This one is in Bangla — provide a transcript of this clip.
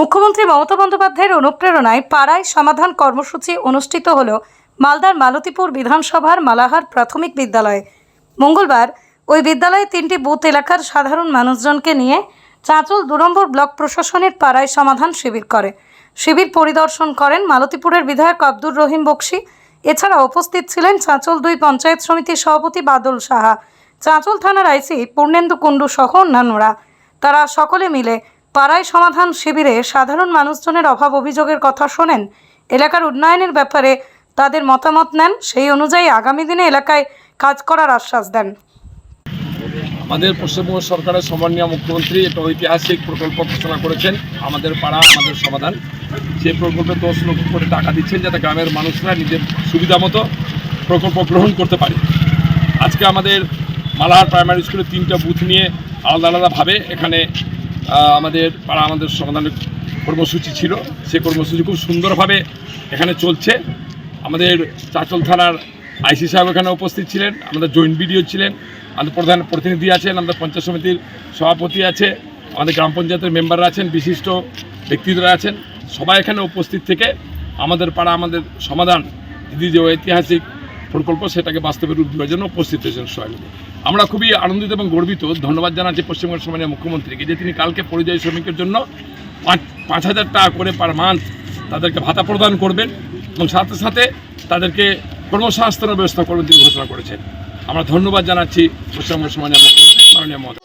মুখ্যমন্ত্রী মমতা বন্দ্যোপাধ্যায়ের অনুপ্রেরণায় পাড়ায় সমাধান কর্মসূচি অনুষ্ঠিত হল মালদার মালতীপুর বিধানসভার মালাহার প্রাথমিক বিদ্যালয়ে। মঙ্গলবার ওই বিদ্যালয়ে তিনটি বুথ এলাকার সাধারণ মানুষজনকে নিয়ে চাঁচল দু নম্বর ব্লক প্রশাসনের পাড়ায় সমাধান শিবির করে। শিবির পরিদর্শন করেন মালতীপুরের বিধায়ক আব্দুর রহিম বক্সি। এছাড়া উপস্থিত ছিলেন চাঁচল দুই পঞ্চায়েত সমিতির সভাপতি বাদল সাহা। চাঁচল থানার আইসি পূর্ণেন্দু কুণ্ডু সহ অন্যান্যরা। তারা সকলে মিলে পাড়ায় সমাধান শিবিরে সাধারণ মানুষজনের অভাব অভিযোগের কথা শোনেন। এলাকার উন্নয়নের ব্যাপারে তাদের মতামত নেন। সেই অনুযায়ী আগামী দিনে এলাকায় কাজ করার আশ্বাস দেন। আমাদের পশ্চিমবঙ্গ সরকারের সম্মানীয় মুখ্যমন্ত্রী একটা ঐতিহাসিক প্রকল্প ঘোষণা করেছেন। আমাদের পাড়া, আমাদের সমাধান। সেই প্রকল্পে দশ লক্ষ করে টাকা দিচ্ছেন যাতে গ্রামের মানুষরা নিজের সুবিধা মতো প্রকল্প গ্রহণ করতে পারে। আজকে আমাদের মালাহার প্রাইমারি স্কুলে তিনটা বুথ নিয়ে আলাদা আলাদাভাবে এখানে আমাদের পাড়া আমাদের সমাধানের কর্মসূচি ছিল। সেই কর্মসূচি খুব সুন্দরভাবে এখানে চলছে। আমাদের চাচল থানার আইসি সাহেব এখানে উপস্থিত ছিলেন, আমাদের জয়েন্ট বিডিও ছিলেন, আমাদের প্রধান প্রতিনিধি আছেন, আমাদের পঞ্চায়েত সমিতির সভাপতি আছে, আমাদের গ্রাম পঞ্চায়েতের মেম্বাররা আছেন, বিশিষ্ট ব্যক্তিরা আছেন। সবাই এখানে উপস্থিত থেকে আমাদের পাড়া আমাদের সমাধান দিদি যে ঐতিহাসিক প্রকল্প সেটাকে বাস্তবে রূপ দেওয়ার জন্য উপস্থিত হয়েছেন সবাই। আমরা খুবই আনন্দিত এবং গর্বিত। ধন্যবাদ জানাচ্ছি পশ্চিমবঙ্গের সম্মানীয় মুখ্যমন্ত্রীকে যে তিনি কালকে পরিযায়ী শ্রমিকের জন্য পাঁচ পাঁচ হাজার টাকা করে পার মান্থ তাদেরকে ভাতা প্রদান করবেন এবং সাথে সাথে তাদেরকে কর্মসংস্থানের ব্যবস্থা করবেন তিনি ঘোষণা করেছেন। আমরা ধন্যবাদ জানাচ্ছি পশ্চিমবঙ্গের সম্মানীয় মুখ্যমন্ত্রী মাননীয় মহোদয়।